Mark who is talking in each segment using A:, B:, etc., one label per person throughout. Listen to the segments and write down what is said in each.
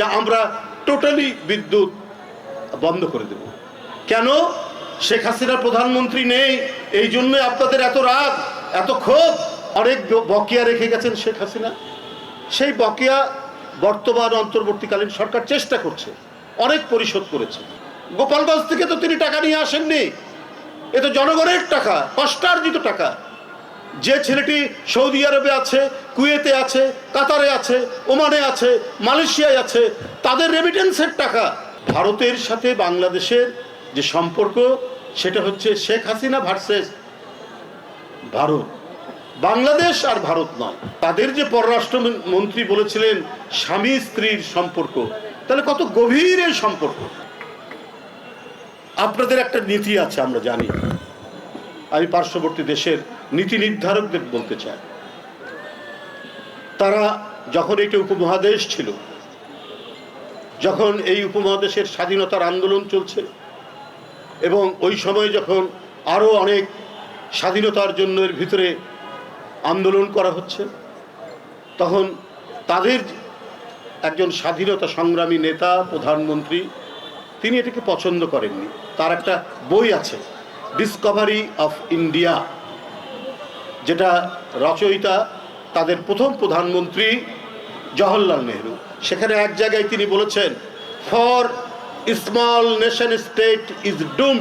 A: যে আমরা টোটালি বিদ্যুৎ বন্ধ করে দেব। কেন? শেখ হাসিনা প্রধানমন্ত্রী নেই, এই জন্য আপনাদের এত রাগ, এত ক্ষোভ। অনেক বকেয়া রেখে গেছেন শেখ হাসিনা। সেই বকেয়া বর্তমান অন্তর্বর্তীকালীন সরকার চেষ্টা করছে, অনেক পরিশোধ করেছে। গোপালগঞ্জ থেকে তো তিনি টাকা নিয়ে আসেননি। এ তো জনগণের টাকা, কষ্টার্জিত টাকা। যে ছেলেটি সৌদি আরবে আছে, কুয়েতে আছে, কাতারে আছে, ওমানে আছে, মালয়েশিয়ায় আছে, তাদের রেমিটেন্সের টাকা। ভারতের সাথে বাংলাদেশের যে সম্পর্ক, সেটা হচ্ছে শেখ হাসিনা ভার্সেস ভারত। বাংলাদেশ আর ভারত নয়। তাদের যে পররাষ্ট্র মন্ত্রী বলেছিলেন, স্বামী স্ত্রীর সম্পর্ক, তাহলে কত গভীর এই সম্পর্ক? আপনাদের একটা নীতি আছে, আমরা জানি। আমি পার্শ্ববর্তী দেশের নীতি নির্ধারকদের বলতে চায়। তারা যখন এটা উপমহাদেশ ছিল, যখন এই উপমহাদেশের স্বাধীনতার আন্দোলন চলছে এবং ওই সময় যখন আরও অনেক স্বাধীনতার জন্য এর ভিতরে আন্দোলন করা হচ্ছে, তখন তাদের একজন স্বাধীনতা সংগ্রামী নেতা, প্রধানমন্ত্রী, তিনি এটাকে পছন্দ করেননি। তার একটা বই আছে ডিসকভারি অফ ইন্ডিয়া যেটা রচয়িতা তাদের প্রথম প্রধানমন্ত্রী জওহরলাল নেহরু। সেখানে এক জায়গায় তিনি বলেছেন for small nation state is doom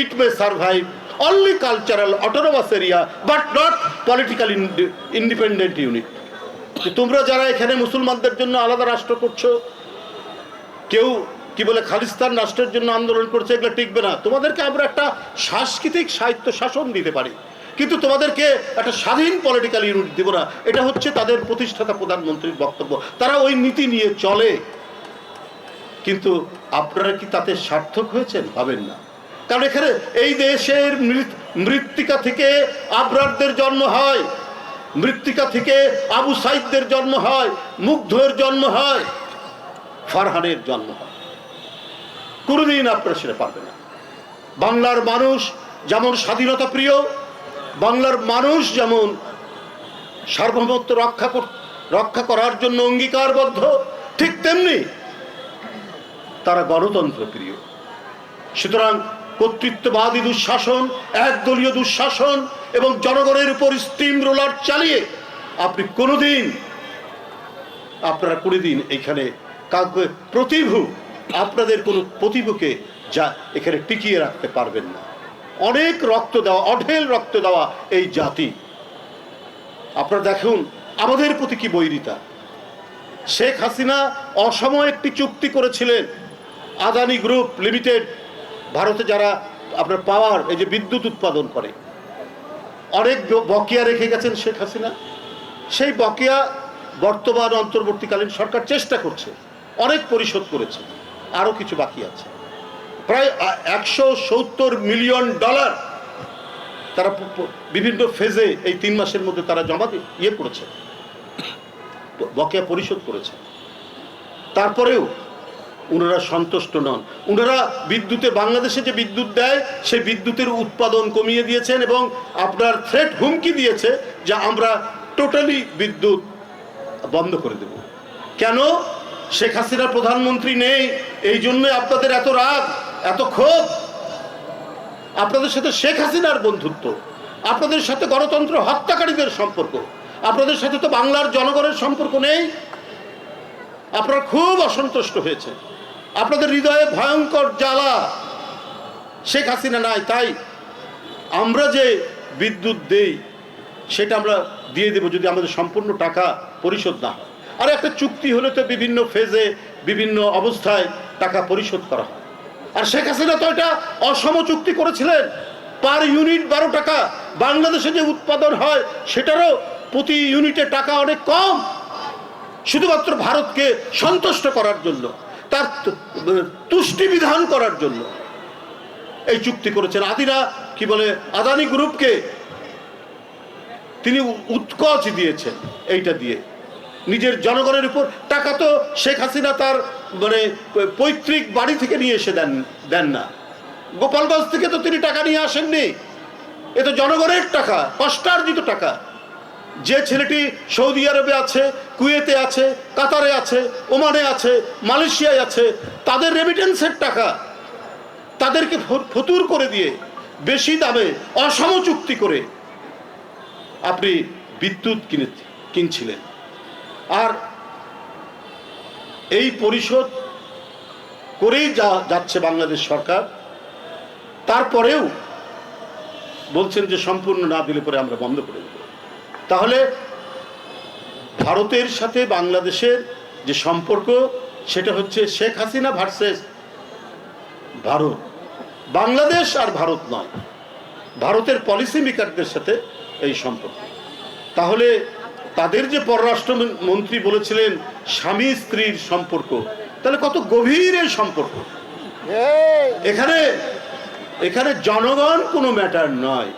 A: it may survive only cultural autonomous area but not political independent unit তোমরা যারা এখানে মুসলমানদের জন্য আলাদা রাষ্ট্র করছ, কেউ কি বলে খালিস্তান রাষ্ট্রের জন্য আন্দোলন করছে, এগুলো টিকবে না। তোমাদেরকে আমরা একটা সাংস্কৃতিক সাহিত্য শাসন দিতে পারি। কিন্তু তোমাদেরকে একটা স্বাধীন পলিটিক্যাল ইউনিট দেবো না। এটা হচ্ছে তাদের প্রতিষ্ঠাতা প্রধানমন্ত্রীর বক্তব্য। তারা ওই নীতি নিয়ে চলে। কিন্তু আপনারা কি তাতে সার্থক হয়েছেন? হবেন না। কারণ এখানে এই দেশের মৃত্তিকা থেকে আবরারদের জন্ম হয়। মৃত্তিকা থেকে আবু সাইদদের জন্ম হয়। মুগ্ধের জন্ম হয়। ফারহানের জন্ম হয়। কোনোদিন আপনারা সেটা পারবে না। বাংলার মানুষ যেমন স্বাধীনতা প্রিয় বাংলার মানুষ যেমন সার্বভৌমত্ব রক্ষা রক্ষা করার জন্য অঙ্গীকারবদ্ধ, ঠিক তেমনি তারা গণতন্ত্র প্রিয়। সুতরাং কর্তৃত্ববাদী দুঃশাসন, একদলীয় দুঃশাসন এবং জনগণের উপর স্টিম রোলার চালিয়ে আপনি কোনোদিন, আপনারা কোনোদিন এখানে কাউকে প্রতিভু, আপনাদের কোনো প্রতিভুকে যা এখানে টিকিয়ে রাখতে পারবেন না। অনেক রক্ত দেওয়া, অঢেল রক্ত দেওয়া এই জাতি। আপনারা দেখুন, আমাদের প্রতি কি বৈরিতা। শেখ হাসিনা অসময় একটি চুক্তি করেছিলেন, আদানি গ্রুপ লিমিটেড, ভারতে যারা আপনার পাওয়ার, এই যে বিদ্যুৎ উৎপাদন করে। অনেক বকেয়া রেখে গেছেন শেখ হাসিনা। সেই বকেয়া বর্তমান অন্তর্বর্তীকালীন সরকার চেষ্টা করছে, অনেক পরিশোধ করেছে, আরও কিছু বাকি আছে। প্রায় একশো সত্তর মিলিয়ন ডলার তারা বিভিন্ন ফেজে এই তিন মাসের মধ্যে তারা জমা ইয়ে করেছে। বকেয়া পরিশোধ করেছে। তারপরেও ওনারা সন্তুষ্ট নন। ওনারা বিদ্যুতে, বাংলাদেশে যে বিদ্যুৎ দেয়, সেই বিদ্যুতের উৎপাদন কমিয়ে দিয়েছেন এবং আপনার থ্রেট হুমকি দিয়েছে যে আমরা টোটালি বিদ্যুৎ বন্ধ করে দেব। কেন? শেখ হাসিনা প্রধানমন্ত্রী নেই, এই জন্য আপনাদের এত রাগ। এত ক্ষোভ? আপনাদের সাথে শেখ হাসিনার বন্ধুত্ব, আপনাদের সাথে গণতন্ত্র হত্যাকারীদের সম্পর্ক, আপনাদের সাথে তো বাংলার জনগণের সম্পর্ক নেই। আপনারা খুব অসন্তুষ্ট হয়েছে আপনাদের হৃদয়ে ভয়ঙ্কর জ্বালা শেখ হাসিনা নাই, তাই আমরা যে বিদ্যুৎ দেই, সেটা আমরা দিয়ে দেব যদি আমাদের সম্পূর্ণ টাকা পরিশোধ না হয়। আর একটা চুক্তি হলে তো বিভিন্ন ফেজে বিভিন্ন অবস্থায় টাকা পরিশোধ করা হয়। আর শেখ হাসিনা তো এটা অসম চুক্তি করেছিলেন। পার ইউনিট বারো টাকা। বাংলাদেশে যে উৎপাদন হয়, সেটারও প্রতি ইউনিটে টাকা অনেক কম। শুধুমাত্র ভারতকে সন্তুষ্ট করার জন্য, তার তুষ্টি বিধান করার জন্য এই চুক্তি করেছেন। আদিরা, কি বলে, আদানি গ্রুপকে তিনি উৎকোচ দিয়েছেন এইটা দিয়ে। নিজের জনগণের উপর টাকা তো শেখ হাসিনা তার মানে পৈতৃক বাড়ি থেকে নিয়ে এসে দেন দেন না। গোপালগঞ্জ থেকে তো তিনি টাকা নিয়ে আসেননি। এ তো জনগণের টাকা কষ্টার্জিত টাকা। যে ছেলেটি সৌদি আরবে আছে, কুয়েতে আছে, কাতারে আছে, ওমানে আছে, মালয়েশিয়ায় আছে, তাদের রেমিটেন্সের টাকা, তাদেরকে ফতুর করে দিয়ে, বেশি দামে অসম চুক্তি করে, আপনি বিদ্যুৎ কিনে, কিনছিলেন। আর এই পরিশোধ করেই যা যাচ্ছে বাংলাদেশ সরকার। তারপরেও বলছেন যে সম্পূর্ণ না দিলে পরে আমরা বন্ধ করে দেব। তাহলে ভারতের সাথে বাংলাদেশের যে সম্পর্ক, সেটা হচ্ছে শেখ হাসিনা ভার্সেস ভারত। বাংলাদেশ আর ভারত নয়, ভারতের পলিসি মেকারদের সাথে এই সম্পর্ক। তাহলে তাদের যে পররাষ্ট্র মন্ত্রী বলেছিলেন স্বামী স্ত্রীর সম্পর্ক তাহলে কত গভীর এই সম্পর্ক? এখানে এখানে জনগণ কোনো ম্যাটার নয়।